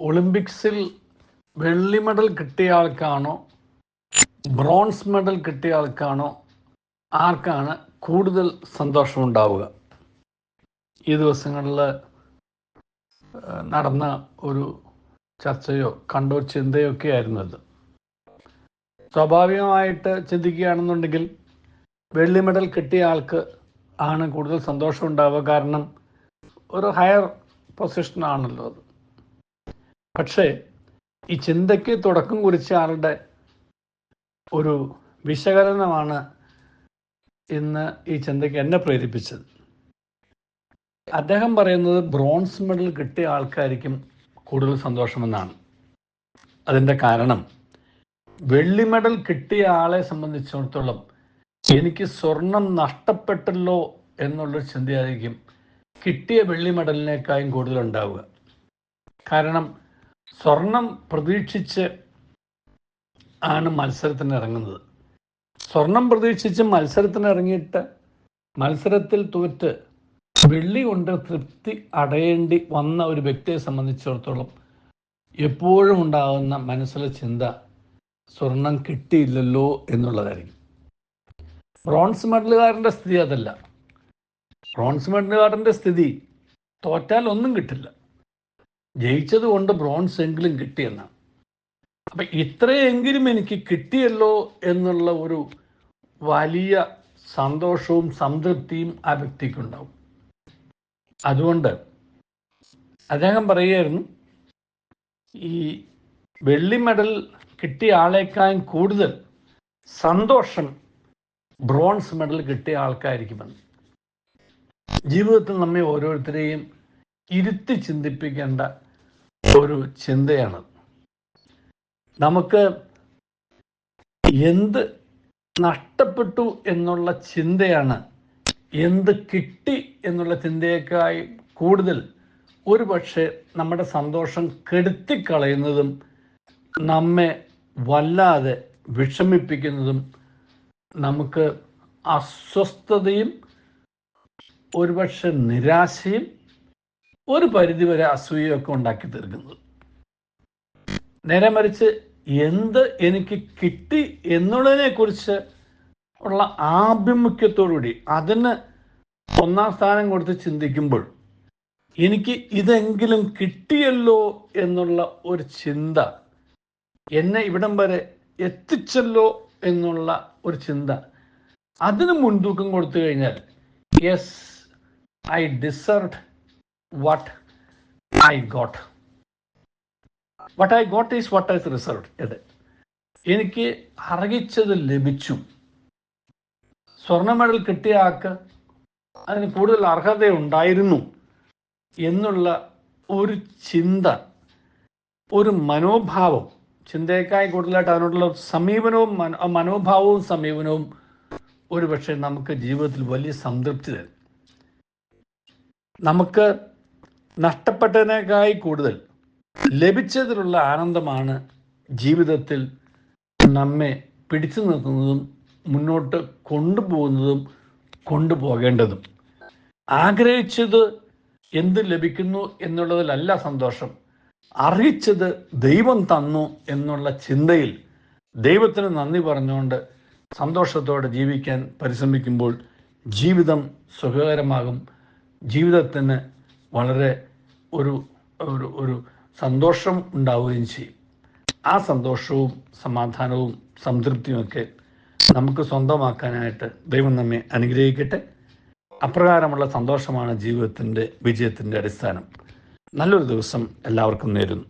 ഒളിമ്പിക്സിൽ വെള്ളി മെഡൽ കിട്ടിയ ആൾക്കാണോ ബ്രോൺസ് മെഡൽ കിട്ടിയ ആൾക്കാണോ ആർക്കാണ് കൂടുതൽ സന്തോഷമുണ്ടാവുക? ഈ ദിവസങ്ങളിൽ നടന്ന ഒരു ചർച്ചയോ കണ്ടോ ചിന്തയോ ഒക്കെ ആയിരുന്നു അത്. സ്വാഭാവികമായിട്ട് ചിന്തിക്കുകയാണെന്നുണ്ടെങ്കിൽ വെള്ളി മെഡൽ കിട്ടിയ ആൾക്ക് ആണ് കൂടുതൽ സന്തോഷം ഉണ്ടാവുക കാരണം ഒരു ഹയർ പൊസിഷനാണല്ലോ അത്. പക്ഷേ ഈ ചിന്തയ്ക്ക് തുടക്കം കുറിച്ച ആളുടെ ഒരു വിശകലനമാണ് ഇന്ന് ഈ ചിന്തയ്ക്ക് എന്നെ പ്രേരിപ്പിച്ചത്. അദ്ദേഹം പറയുന്നത് ബ്രോൺസ് മെഡൽ കിട്ടിയ ആൾക്കാർക്കും കൂടുതൽ സന്തോഷമെന്നാണ്. അതിന്റെ കാരണം വെള്ളി മെഡൽ കിട്ടിയ ആളെ സംബന്ധിച്ചിടത്തോളം എനിക്ക് സ്വർണം നഷ്ടപ്പെട്ടല്ലോ എന്നുള്ളൊരു ചിന്തയായിരിക്കും കിട്ടിയ വെള്ളി മെഡലിനേക്കായും കൂടുതൽ ഉണ്ടാവുക കാരണം സ്വർണം പ്രതീക്ഷിച്ച് ആണ് മത്സരത്തിന് ഇറങ്ങുന്നത്. സ്വർണം പ്രതീക്ഷിച്ച് മത്സരത്തിന് ഇറങ്ങിയിട്ട് മത്സരത്തിൽ തോറ്റ് വെള്ളി കൊണ്ട് തൃപ്തി അടയേണ്ടി വന്ന ഒരു വ്യക്തിയെ സംബന്ധിച്ചിടത്തോളം എപ്പോഴും ഉണ്ടാകുന്ന മനസ്സിലെ ചിന്ത സ്വർണം കിട്ടിയില്ലല്ലോ എന്നുള്ളതായിരിക്കും. ബ്രോൺസ് മെഡലുകാരന്റെ സ്ഥിതി അതല്ല. ബ്രോൺസ് മെഡലുകാരന്റെ സ്ഥിതി തോറ്റാൽ ഒന്നും കിട്ടില്ല. ജയിച്ചത് കൊണ്ട് ബ്രോൺസ് എങ്കിലും കിട്ടിയെന്നാണ് അപ്പം ഇത്രയെങ്കിലും എനിക്ക് കിട്ടിയല്ലോ എന്നുള്ള ഒരു വലിയ സന്തോഷവും സംതൃപ്തിയും ആ വ്യക്തിക്കുണ്ടാവും. അതുകൊണ്ട് അദ്ദേഹം പറയുമായിരുന്നു ഈ വെള്ളി മെഡൽ കിട്ടിയ ആളേക്കാൾ കൂടുതൽ സന്തോഷം ബ്രോൺസ് മെഡൽ കിട്ടിയ ആൾക്കായിരിക്കുമെന്ന് ജീവിതത്തിൽ നമ്മെ ഓരോരുത്തരെയും ഇരുത്തി ചിന്തിപ്പിക്കേണ്ട ഒരു ചിന്തയാണ്. നമുക്ക് എന്ത് നഷ്ടപ്പെട്ടു എന്നുള്ള ചിന്തയാണ് എന്ത് കിട്ടി എന്നുള്ള ചിന്തയേക്കായി കൂടുതൽ ഒരു പക്ഷേ നമ്മുടെ സന്തോഷം കെടുത്തിക്കളയുന്നതും നമ്മെ വല്ലാതെ വിഷമിപ്പിക്കുന്നതും നമുക്ക് അസ്വസ്ഥതയും ഒരുപക്ഷെ നിരാശയും ഒരു പരിധിവരെ അസൂയൊക്കെ ഉണ്ടാക്കി തീർക്കുന്നത്. നേരെ മറിച്ച് എന്ത് എനിക്ക് കിട്ടി എന്നുള്ളതിനെ കുറിച്ച് ഉള്ള ആഭിമുഖ്യത്തോടുകൂടി അതിന് ഒന്നാം സ്ഥാനം കൊടുത്ത് ചിന്തിക്കുമ്പോൾ എനിക്ക് ഇതെങ്കിലും കിട്ടിയല്ലോ എന്നുള്ള ഒരു ചിന്ത എന്നെ ഇവിടം വരെ എത്തിച്ചല്ലോ എന്നുള്ള ഒരു ചിന്ത അതിന് മുൻതൂക്കം കൊടുത്തു കഴിഞ്ഞാൽ yes I deserve what I got. What I got is what ice reserve ഇത് എനിക്ക് അർഹിച്ചത് ലഭിച്ചു. സ്വർണ മെഡൽ കിട്ടിയ ആൾക്ക് അതിന് കൂടുതൽ അർഹതയുണ്ടായിരുന്നു എന്നുള്ള ഒരു ചിന്ത ഒരു മനോഭാവം ചിന്തയേക്കായി കൂടുതലായിട്ട് അതിനോടുള്ള സമീപനവും മനോഭാവവും സമീപനവും ഒരുപക്ഷെ നമുക്ക് ജീവിതത്തിൽ വലിയ സംതൃപ്തി തരും. നമുക്ക് നഷ്ടപ്പെട്ടതിനേക്കായി കൂടുതൽ ലഭിച്ചതിലുള്ള ആനന്ദമാണ് ജീവിതത്തിൽ നമ്മെ പിടിച്ചു നിർത്തുന്നതും മുന്നോട്ട് കൊണ്ടുപോകുന്നതും കൊണ്ടുപോകേണ്ടതും. ആഗ്രഹിച്ചത് എന്ത് ലഭിക്കുന്നു എന്നുള്ളതിലല്ല സന്തോഷം. അറിയിച്ചത് ദൈവം തന്നു എന്നുള്ള ചിന്തയിൽ ദൈവത്തിന് നന്ദി പറഞ്ഞുകൊണ്ട് സന്തോഷത്തോടെ ജീവിക്കാൻ പരിശ്രമിക്കുമ്പോൾ ജീവിതം സുഖകരമാകും. ജീവിതത്തിന് വളരെ ഒരു ഒരു ഒരു സന്തോഷം ഉണ്ടാവുകയും ചെയ്യും. ആ സന്തോഷവും സമാധാനവും സംതൃപ്തിയുമൊക്കെ നമുക്ക് സ്വന്തമാക്കാനായിട്ട് ദൈവം നമ്മെ അനുഗ്രഹിക്കട്ടെ. അപ്രകാരമുള്ള സന്തോഷമാണ് ജീവിതത്തിന്റെ വിജയത്തിന്റെ അടിസ്ഥാനം. നല്ലൊരു ദിവസം എല്ലാവർക്കും നേരുന്നു.